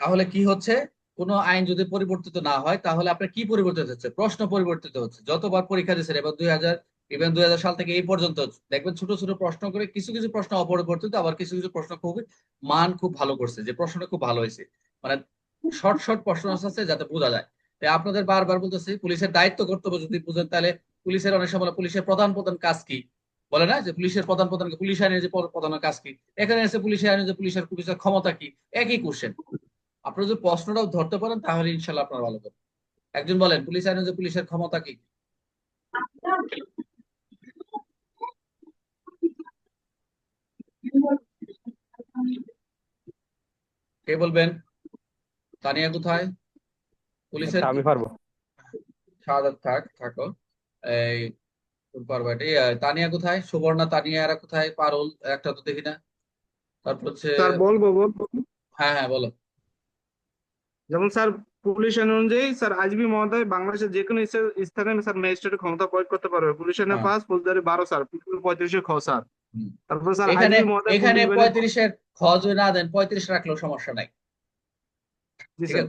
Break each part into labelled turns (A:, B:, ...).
A: তাহলে কি হচ্ছে? কোনো আইন যদি পরিবর্তিত না হয়, তাহলে আপনার কি পরিবর্তিত হচ্ছে? প্রশ্ন পরিবর্তিত হচ্ছে। যতবার পরীক্ষা দিয়েছেন, এবার দুই হাজার ইভেন দুই হাজার সাল থেকে এই পর্যন্ত দেখবেন ছোট ছোট প্রশ্ন করে কিছু কিছু প্রশ্ন অপরিবর্তিত, আবার কিছু কিছু প্রশ্ন খুব মান খুব ভালো করছে, যে প্রশ্নটা খুব ভালো হয়েছে। মানে শর্ট শর্ট প্রশ্ন আছে যাতে বোঝা যায়। তাই আপনাদের বারবার বলতেছি, পুলিশের দায়িত্ব কর্তব্য যদি বুঝেন, তাহলে পুলিশের অনেক সময় পুলিশের প্রধান প্রধান কাজ কি? বলে না যে পুলিশের প্রধান প্রধান পুলিশ আইনের যে প্রধান কাজ কি? এখানে এসে পুলিশের আইনের যে পুলিশের পুলিশের ক্ষমতা কি? একই কোশ্চেন আপনারা যদি প্রশ্নটাও ধরতে পারেন তাহলে ইনশাল্লাহ আপনারা ভালো করবেন। একজন বলেন পুলিশ আইনে যে পুলিশের ক্ষমতা কি? কে বলবেন? তানিয়া কোথায়? পুলিশের?
B: আমি পারব।
A: শাহাদাত থাক থাকো। এই পারবা এটা। এই, তানিয়া কোথায়? সুবর্ণা তানিয়া এরা কোথায়? পারুল একটা তো দেখি না। তারপর হচ্ছে
C: বলব বলব।
A: হ্যাঁ হ্যাঁ বলো।
C: যেমন স্যার পুলিশ আইন অনুযায়ী স্যার আজবি মহোদয় বাংলাদেশের যে কোনো স্থানে স্যার ম্যাজিস্ট্রেটের ক্ষমতা প্রয়োগ করতে পারবে। পুলিশ আইনে। পাঁচ ফৌজদারি বারো স্যার। পঁয়ত্রিশে খ স্যার। তারপর স্যার
A: এখানে
C: মহোদয়
A: এখানে পঁয়ত্রিশের খ যদি না দেন পঁয়ত্রিশ রাখলেও সমস্যা নাই।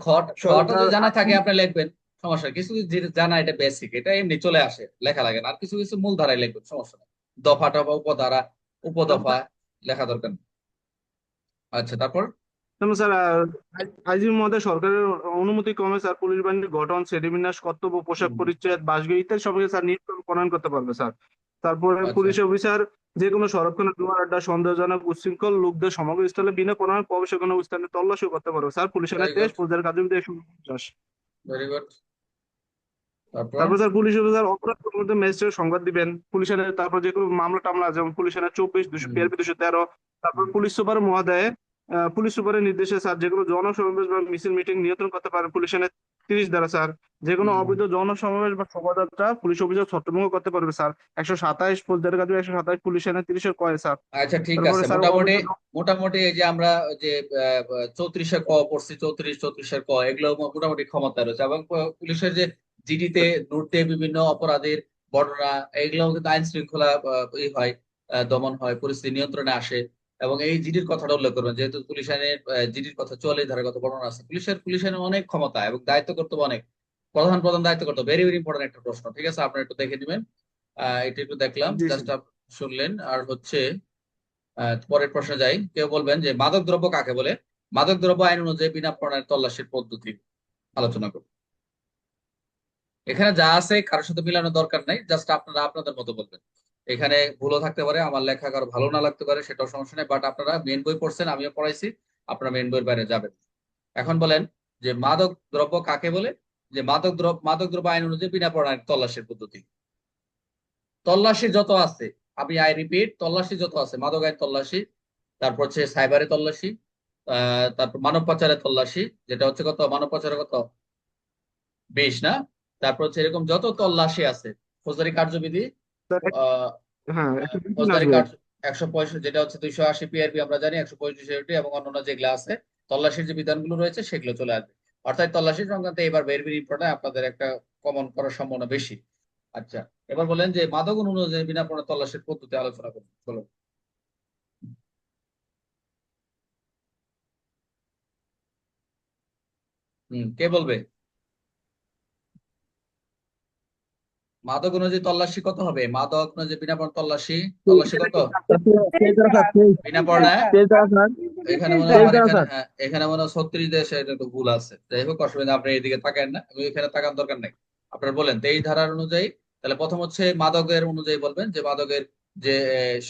A: খট যদি জানা থাকে আপনি লিখবেন। সমস্যা কিছু কিছু জানা এটা বেসিক এটা এমনি চলে আসে লেখা লাগে না। আর কিছু কিছু মূল ধারায় লিখবেন সমস্যা নেই। দফা টফা উপধারা উপদফা লেখা দরকার আচ্ছা তারপর?
C: যেমন স্যার আইজিপি মহোদয় সরকারের অনুমতি ক্রমে স্যার পুলিশ বাহিনীর গঠন শ্রেণীবিন্যাস কর্তব্য পোশাক পরিচ্ছদ বাসগৃহ ইত্যাদি সবকিছু স্যার নিয়ন্ত্রণ প্রণয়ন করতে পারবে স্যার। তারপরে
A: আচ্ছা।
C: পুলিশ অফিসার যে কোনো সংরক্ষণের দুয়ার আড্ডা সন্দেহজনক উচ্ছৃঙ্খল লোকদের সমগ্র স্থলে বিনা প্রণয়ন প্রবেশ কোনো স্থানে তল্লাশি করতে পারবে। স্যার পুলিশ আইনের
A: Very
C: তেইশ
A: good.
C: ফৌজদারি কার্যবিধি একশো পঞ্চাশ
A: তারপর?
C: স্যার পুলিশ অফিসার অপরাধ মধ্যে ম্যাজিস্ট্রেট সংবাদ দিবেন। পুলিশ তারপর যে কোনো মামলা টামলা যেমন পুলিশ আইনের চব্বিশ দুশো। দুশো তেরো তারপর পুলিশ সুপার মহোদয় পুলিশ সুপারের নির্দেশে স্যার যে কোনো জনসমাবেশ বা মিছিল মিটিং নিয়ন্ত্রণ করতে পারে পুলিশ আইনের তিরিশ দ্বারা স্যার। যে কোনো। অবৈধ জনসমাবেশ বা শোভাযাত্রা পুলিশ অফিসার ছত্রভঙ্গ করতে পারবে স্যার। একশো সাতাইশ ফৌজদারি কাজ একশো সাতাইশ পুলিশ আইনের তিরিশের কয় স্যার?
A: আচ্ছা ঠিক আছে। মোটামুটি মোটামুটি এই যে আমরা যে চৌত্রিশের ক পড়ছি চৌত্রিশ চৌত্রিশের ক এগুলো মোটামুটি ক্ষমতা রয়েছে। এবং পুলিশের যে জিডিতে নুটতে বিভিন্ন অপরাধের বর্ণনা এগুলো কিন্তু আইন শৃঙ্খলা হয় দমন হয় পরিস্থিতি নিয়ন্ত্রণে আসে। এবং এই জিডির কথাটা উল্লেখ করবেন যেহেতু পুলিশ আইনের জিডির কথা চলে ধারার কথা বর্ণনা আছে পুলিশের পুলিশ আইনের অনেক ক্ষমতা এবং দায়িত্ব কর্তব্য অনেক। প্রধান প্রধান দায়িত্ব কর্তব্য ভেরি ভেরি ইম্পর্টেন্ট একটা প্রশ্ন ঠিক আছে? আপনারা একটু দেখে নেবেন। এটা একটু দেখলাম জাস্ট শুনলেন আর হচ্ছে পরের প্রশ্নে যাই কেউ বলবেন যে মাদক দ্রব্য কাকে বলে? মাদক দ্রব্য আইন অনুযায়ী বিনা প্রণয়ের তল্লাশির পদ্ধতি আলোচনা করব এখানে যা আছে কারোর সাথে মিলানোর দরকার নাই জাস্ট আপনারা আপনাদের মতো বলবেন। এখানে ভুলও থাকতে পারে, আমার লেখা কারও ভালো না লাগতে পারে, সেটাও সমস্যা নেই বাট আপনারা মেন বই পড়ছেন, আমিও পড়াইছি, আপনারা মেন বইয়ের বাইরে যাবেন। এখন বলেন যে মাদক দ্রব্য কাকে বলে? যে মাদক দ্রব্য মাদক দ্রব্য আইন অনুযায়ী বিনা প্রণয়ের তল্লাশির পদ্ধতি। তল্লাশি যত আছে, আমি আই রিপিট তল্লাশি যত আছে, মাদক আইন তল্লাশি, তারপর হচ্ছে সাইবারে তল্লাশি তারপর মানব পাচারের তল্লাশি, যেটা হচ্ছে কত, মানব পাচারে কত? বিশ না? তারপর হচ্ছে এরকম যত তল্লাশি আছে, ফৌজদারি কার্যবিধি
C: একশো
A: ফৌজদারি
C: আসবে।
A: কার্য একশো পঁয়ষট্টি যেটা হচ্ছে দুইশো আশি পিআরপি আমরা জানি একশো পঁয়ষট্টি এবং অন্যান্য যেগুলো আছে তল্লাশির যে বিধানগুলো রয়েছে সেগুলো চলে আসবে। অর্থাৎ তল্লাশি সংক্রান্ত এবার ভেরি ভেরি আপনাদের একটা কমন করার সম্ভাবনা বেশি। আচ্ছা এবার বলেন যে মাদক অনুযায়ী বিনা প্রণয় তল্লাশির পদ্ধতি আলোচনা করুন চলো হম কে বলবে? মাদক অনুযায়ী তল্লাশি কত হবে? মাদক অনুযায়ী বিনা পড়া তল্লাশি? তল্লাশি কত? বিনা পড়া এখানে মনে হয় এখানে হ্যাঁ, মনে হয় ছত্রিশ দেশে এটা একটু ভুল আছে। যাই হোক অসুবিধা আপনি এইদিকে তাকান না। এখানে তাকান দরকার নেই। আপনার বলেন তেইশ ধারার অনুযায়ী তাহলে প্রথম হচ্ছে মাদকের অনুযায়ী বলবেন যে মাদকের যে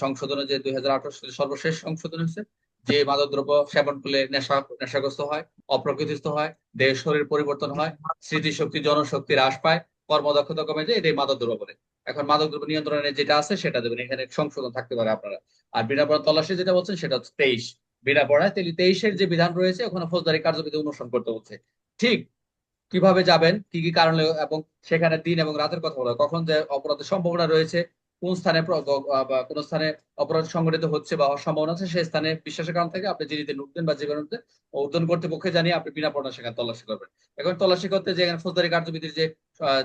A: সংশোধনে যে দুই হাজার আঠারো সালে সর্বশেষ সংশোধন হয়েছে যে মাদক দ্রব্য সেবন করলে নেশা নেশাগ্রস্ত হয় অপ্রকৃতিস্থ হয় দেহ শরীর পরিবর্তন হয় স্মৃতিশক্তি জনশক্তি হ্রাস পায় কর্মদক্ষতা কমে যায়, এটাই মাদক দ্রব্য বলে। এখন মাদক দ্রব্য নিয়ন্ত্রণে যেটা আছে সেটা দেবেন। এখানে সংশোধন থাকতে পারে আপনারা। আর বিনা পড়া তল্লাশি যেটা বলছেন, সেটা হচ্ছে তেইশ। বিনা পড়ায় তেইশের যে বিধান রয়েছে, ওখানে ফৌজদারি কার্যবিধি অনুসরণ করতে হচ্ছে ঠিক কীভাবে যাবেন, কি কি কারণে এবং সেখানে দিন এবং রাতের কথা বলা কখন যে অপরাধের সম্ভাবনা রয়েছে কোন স্থানে কোন স্থানে অপরাধ সংঘটিত হচ্ছে বা হওয়ার সম্ভাবনা আছে, সেই স্থানে বিশ্বাসের কারণ থেকে আপনি জিডিতে নুকতেন বা জীবন উদ্যান কর্তৃপক্ষে জানিয়ে আপনি বিনা পড়া সেখানে তল্লাশি করবেন। এখন তল্লাশি করতে যে ফৌজদারি কার্যবিধির যে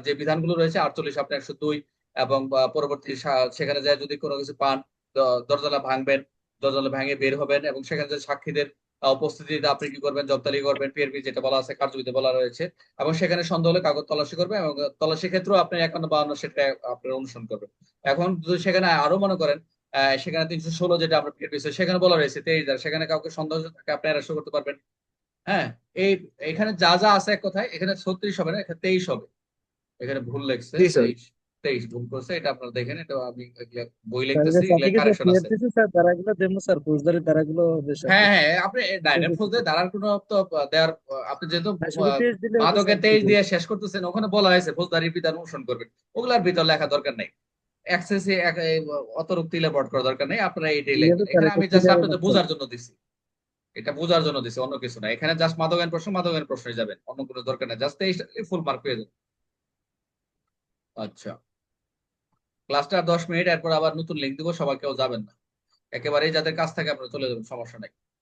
A: যে বিধানগুলো রয়েছে, আটচল্লিশ, আপনি একশো দুই এবং পরবর্তী সেখানে যায় যদি কোনো কিছু পান দরজালা ভাঙবেন দরজালা ভাঙে বের হবেন এবং সেখানে যে সাক্ষীদের উপস্থিতিতে আপনি কি করবেন? জব তালিকা করবেন পিআরপি যেটা বলা আছে কার্যবিধি বলা রয়েছে। এবং সেখানে সন্দেহ হলে কাগজ তল্লাশি করবেন এবং তল্লাশি ক্ষেত্রেও আপনি একান্ন বাহান্ন সেটা আপনার অনুসরণ করবেন। এখন যদি সেখানে আরও মনে করেন আহ, সেখানে তিনশো ষোলো যেটা আমরা পিআরপি সেখানে বলা রয়েছে তেইশ হাজার। সেখানে কাউকে সন্দেহ থাকে আপনি অ্যারেস্ট করতে পারবেন। হ্যাঁ এই এখানে যা যা আছে এক কথায় এখানে ছত্রিশ হবে না এখানে তেইশ হবে। এখানে ভুল
C: স্যার।
A: তেইশ। তেইশ ভুল করছে এটা আপনারা দেখেন এটা আমি বই লিখতেছি কারেকশন আছে।
B: CRTC ধারাগুলো দেবো স্যার ফৌজদারি ধারাগুলো
A: হ্যাঁ হ্যাঁ আপনি ডাইরেক্ট কোনো তো দেওয়ার আপনি যেহেতু
B: তেইশ
A: মাদকে তেইশ দিয়ে শেষ করতেছেন ওখানে বলা হয়েছে ফৌজদারির বিধান অনুসরণ করবেন। ওগুলার ভিতর লেখা দরকার নেই। এক্সেসে অতরুক্তি লেবট করা দরকার নেই আপনারা এইটাই লিখবেন এখানে আমি জাস্ট আপনাদের বোঝার জন্য দিছি। এটা বোঝার জন্য দিছি অন্য কিছু না। এখানে জাস্ট মাদকের প্রশ্ন মাদকের প্রশ্নে যাবেন। অন্য কোনো দরকার নেই জাস্ট তেইশ ফুল মার্ক পেয়ে যাবেন। আচ্ছা। ক্লাসটা দশ মিনিট, এরপর আবার নতুন লিঙ্ক দিব, সবাই কেউ যাবেন না। একেবারেই যাদের কাজ থাকে আপনারা চলে যাবেন, সমস্যা নাই।